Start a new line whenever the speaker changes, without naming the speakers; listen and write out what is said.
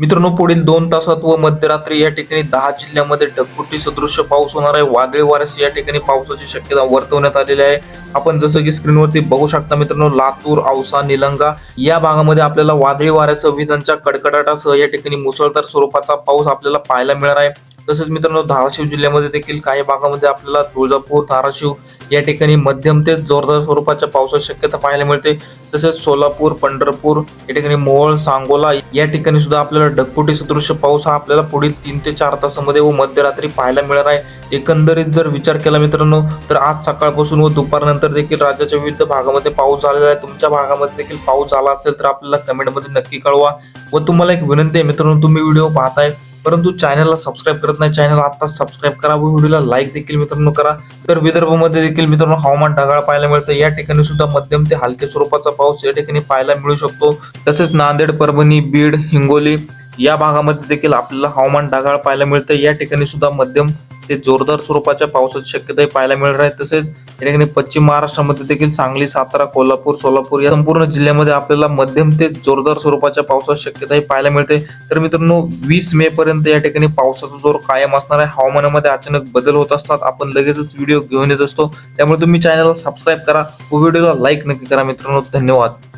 मित्रांनो पुढील दोन तासात व मध्यरात्री या ठिकाणी दहा जिल्ह्यामध्ये ढगफुटी सदृश्य पाऊस होणार आहे. वादळी वाऱ्यास या ठिकाणी पावसाची शक्यता वर्तवण्यात आलेली आहे. आपण जसं की स्क्रीनवरती बघू शकता मित्रांनो लातूर औसा निलंगा या भागामध्ये आपल्याला वादळी वाऱ्यासह विजांच्या कडकडाटासह या ठिकाणी मुसळधार स्वरूपाचा पाऊस आपल्याला पाहायला मिळणार आहे. तसेच मित्रांनो धाराशिव जिल्ह्यामध्ये देखील काही भागामध्ये आपल्याला तुळजापूर धाराशिव या ठिकाणी मध्यम ते जोरदार स्वरूपाच्या पावसाची शक्यता पाहायला मिळते. तसेच सोलापूर पंढरपूर या ठिकाणी मोहोळ सांगोला या ठिकाणी सुद्धा आपल्याला ढगफुटी सदृश्य पाऊस हा आपल्याला पुढील तीन ते चार तासामध्ये व मध्यरात्री पाहायला मिळणार आहे. एकंदरीत जर विचार केला मित्रांनो तर आज सकाळपासून व दुपारनंतर देखील राज्याच्या विविध भागामध्ये पाऊस झालेला आहे. तुमच्या भागामध्ये देखील पाऊस झाला असेल तर आपल्याला कमेंटमध्ये नक्की कळवा. व तुम्हाला एक विनंती आहे मित्रांनो तुम्ही व्हिडिओ पाहताय परंतु चॅनलला सबस्क्राईब करत नाही चॅनल आता सबस्क्राईब करा व व्हिडिओला लाईक देखील मित्रांनो करा. तर विदर्भमध्ये देखील मित्रांनो हवामान ढगाळ पाहायला मिळतं. या ठिकाणी सुद्धा मध्यम ते हलक्या स्वरूपाचा पाऊस या ठिकाणी पाहायला मिळू शकतो. तसेच नांदेड परभणी बीड हिंगोली या भागामध्ये देखील आपल्याला हवामान ढगाळ पाहायला मिळतं. या ठिकाणी सुद्धा मध्यम ते जोरदार स्वरूपाच्या पावसाची शक्यताही पाहायला मिळणार आहे. तसेच या ठिकाणी पश्चिम महाराष्ट्रामध्ये देखील सांगली सातारा कोल्हापूर सोलापूर या संपूर्ण जिल्ह्यामध्ये आपल्याला मध्यम ते जोरदार स्वरूपाच्या पावसाची शक्यताही पाहायला मिळते. तर मित्रांनो वीस मे पर्यंत या ठिकाणी पावसाचा जोर कायम असणार आहे. हवामानामध्ये अचानक बदल होत असतात. आपण लगेचच व्हिडिओ घेऊन येत असतो. त्यामुळे तुम्ही चॅनलला सबस्क्राईब करा. व व्हिडिओला लाईक नक्की करा मित्रांनो. धन्यवाद.